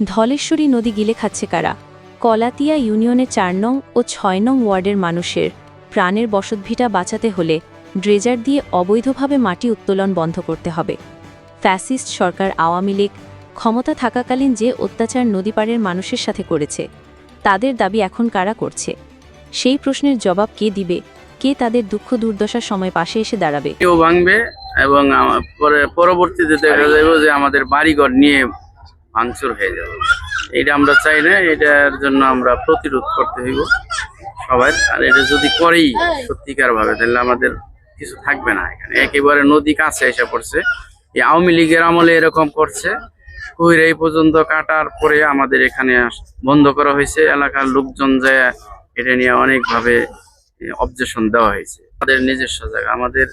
ধলেশ্বরী নদী গিলে খাচ্ছে কারা? কলাতিয়া ইউনিয়নে চার নং ও ছয় নং ওয়ার্ডের মানুষের প্রাণের বসতভিটা বাঁচাতে হলে ড্রেজার দিয়ে অবৈধভাবে মাটি উত্তোলন বন্ধ করতে হবে। ফ্যাসিস্ট সরকার আওয়ামী লীগ ক্ষমতা থাকাকালীন যে অত্যাচার নদীপাড়ের মানুষের সাথে করেছে, তাদের দাবি এখন কারা করছে? সেই প্রশ্নের জবাব কে দিবে, কে তাদের দুঃখ দুর্দশার সময় পাশে এসে দাঁড়াবে? কেউ ভাঙবে এবং পরে পরবর্তীতে দেখা যাবে যে আমাদের বাড়িঘর নিয়ে ভাঙচুর হয়ে যাবে। এটা আমরা চাই না, এটার জন্য আমরা প্রতিরোধ করতে হইব সবাই। আর এটা যদি করেই সত্যিকার ভাবে তাহলে আমাদের কিছু থাকবে না এখানে। একেবারে নদী কাছে এসে পড়ছে। এই আওয়ামী লীগের আমলে এরকম করছে। কইরা এই পর্যন্ত কাটার পরে আমাদের এখানে বন্ধ করা হয়েছে। এলাকার লোকজন যায়, এটা নিয়ে অনেকভাবে অবজেকশন দেওয়া হয়েছে। আমাদের নিজস্ব জায়গা, আমাদের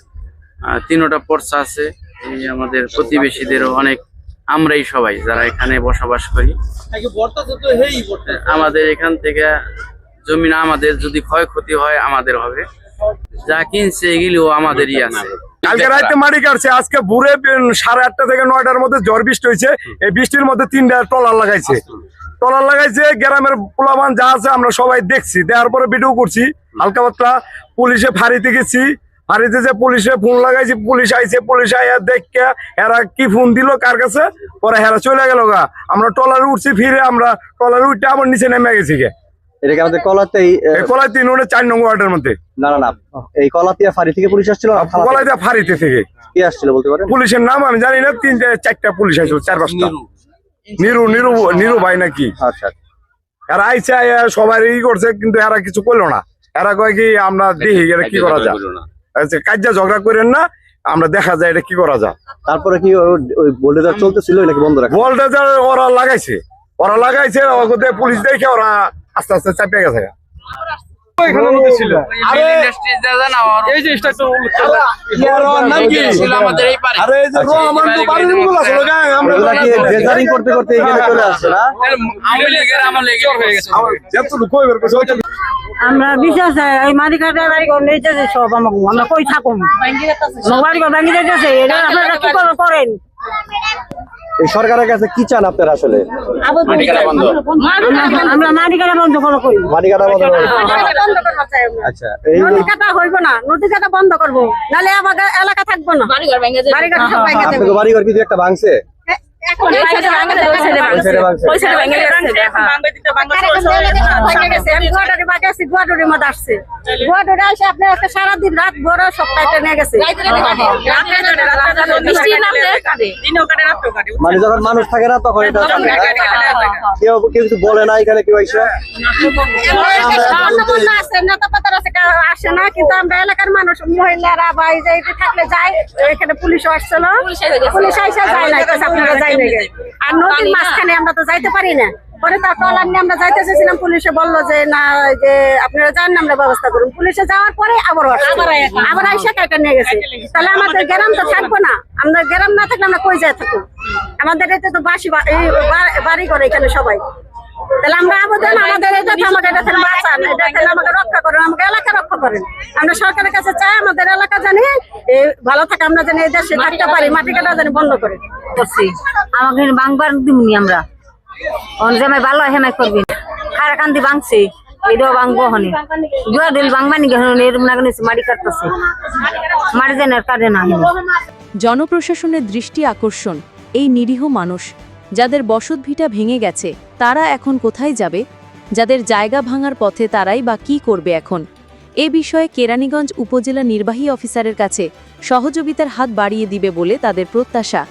তিনোটা পর্চা আছে। এই আমাদের প্রতিবেশীদেরও অনেক আমরাই সবাই যারা এখানে বসবাস করি। আমাদের এখান থেকে জমিন আমাদের যদি ক্ষয়ক্ষতি হয় আমাদের হবে। যা কিনছে এগুলিও আমাদেরই আছে। কালকে রাতে মাটি কাটছে আজকে ভোরে সাড়ে আটটা থেকে নয়টার মধ্যে ঝড় বৃষ্টি হয়েছে। এই বৃষ্টির মধ্যে তিনটা টলার লাগাইছে। টলার লাগাইছে গ্রামের পোলাবান যা আছে আমরা সবাই দেখছি। দেওয়ার পরে ভিডিও করছি হালকা পাতলা পুলিশে ফাঁড়িতে গেছি। ফাঁড়িতে যে পুলিশে ফোন লাগাইছি পুলিশ আইছে পুলিশ আইয়া দেখে এরা কি ফোন দিল কার কাছে? পরে হেরা চলে গেল গা। আমরা টলারে উঠছি ফিরে আমরা টলারে উঠে আবার নিচে নেমে গেছি গে। এটা আমাদের কলাতেই আহ, এই কলাই তিন চার নম্বর ওয়ার্ডের মধ্যে। না না না। এই কলাতিয়া ফাঁড়ি থেকে পুলিশ আসছিল না থানা কলাই থেকে? ফাঁড়িতে থেকে। কি আসছিল বলতে পারেন? পুলিশের নাম আমি জানি না তিনটে চারটা পুলিশ আসলো চার পাঁচটা। নিরু। নিরু নিরু ভাই নাকি? আচ্ছা এরা আইসে আইয়া সবাই ই করছে কিন্তু এরা কিছু করল না। এরা কয় কি আমরা দেখি এটা কি করা যায়? আচ্ছা, কাজ্যা ঝগড়া করেন না আমরা দেখা যায় এটা কি করা যায়। তারপরে কি ওই বোল্ডেজার চলতেছিল নাকি বন্ধ রাখা? যা ওরা লাগাইছে। ওরা লাগাইছে ওকে পুলিশ দেখে ওরা আস্তে আস্তে চাপিয়ে গেছে। এই এই করতে করতে এখানে চলে আসছে না? আমরা বিশ্বাস এই মাটি কাটা বাড়ি করে নিতেছে সব আমাকে। আমরা কই থাকুম? বাড়ি ভাঙি দিতেছে এটা আপনারা কি করেন? এই সরকারের কাছে কি চান আপনারা আসলে? আমরা- বন্ধ করব করব। আচ্ছা এই নদী হইব না বন্ধ করব। এলাকা থাকব সব ভেঙে বাড়িঘর কিছু একটা ভাঙছে। এখন সাইডে ভাঙছে ওই সাইডে ভেঙে গেছে আছি মধ্যে আসছে। গুয়াহাটির আসে আপনার একটা সারাদিন রাত বড় সপ্তাহে নিয়ে গেছে। মানে যখন মানুষ থাকে না তখন এটা হ্যাঁ? কেউ কেউ কিছু বলে না এখানে কেউ এসে। কেউ আসে না কিন্তু আমরা এলাকার মানুষ মহিলারা বা এই যে থাকলে যায় এখানে পুলিশ আসছিল। পুলিশ আইসা যায় না কাছে আপনারা যাই না আর নদীর মাঝখানে আমরা তো যাইতে পারি না। পরে তার টলার নিয়ে আমরা যাইতে চেয়েছিলাম পুলিশে বলল যে না যে আপনারা যান আমরা ব্যবস্থা করুন। পুলিশে যাওয়ার পরে আবার আবার আইসা কাইটা নিয়ে গেছে। তাহলে আমাদের গ্রাম তো থাকব না। আমরা গ্রাম না থাকলে আমরা কই যায় থাকব? আমাদের এতে তো বাসি বাড়ি করে এখানে সবাই। তাহলে আমরা আবেদন আমাদের এটা তো আমাকে এটা থেকে বাঁচান। এটা আমাকে রক্ষা করেন আমাকে এলাকা রক্ষা করেন। আমরা সরকারের কাছে চাই আমাদের এলাকা জানি এ, ভালো থাকে আমরা জানি এই দেশে থাকতে পারি মাটি কাটা জানি বন্ধ করে করছি। আমাকে বাংবার দিমনি আমরা। অন জামাই ভালো হেমাই করবি। খারা কান্দি বাংছে এটাও বাংবো হনে। দুয়া দিল বাংবানি গেহন এরম না গেছে মাটি কাটতেছে। মাটি জানে আর কাটে না জনপ্রশাসনের দৃষ্টি আকর্ষণ এই নিরীহ মানুষ। যাদের বসতভিটা ভেঙে গেছে তারা এখন কোথায় যাবে? যাদের জায়গা ভাঙার পথে তারাই বা কি করবে এখন? এ বিষয়ে কেরানীগঞ্জ উপজেলা নির্বাহী অফিসারের কাছে সহযোগিতার হাত বাড়িয়ে দিবে বলে তাদের প্রত্যাশা।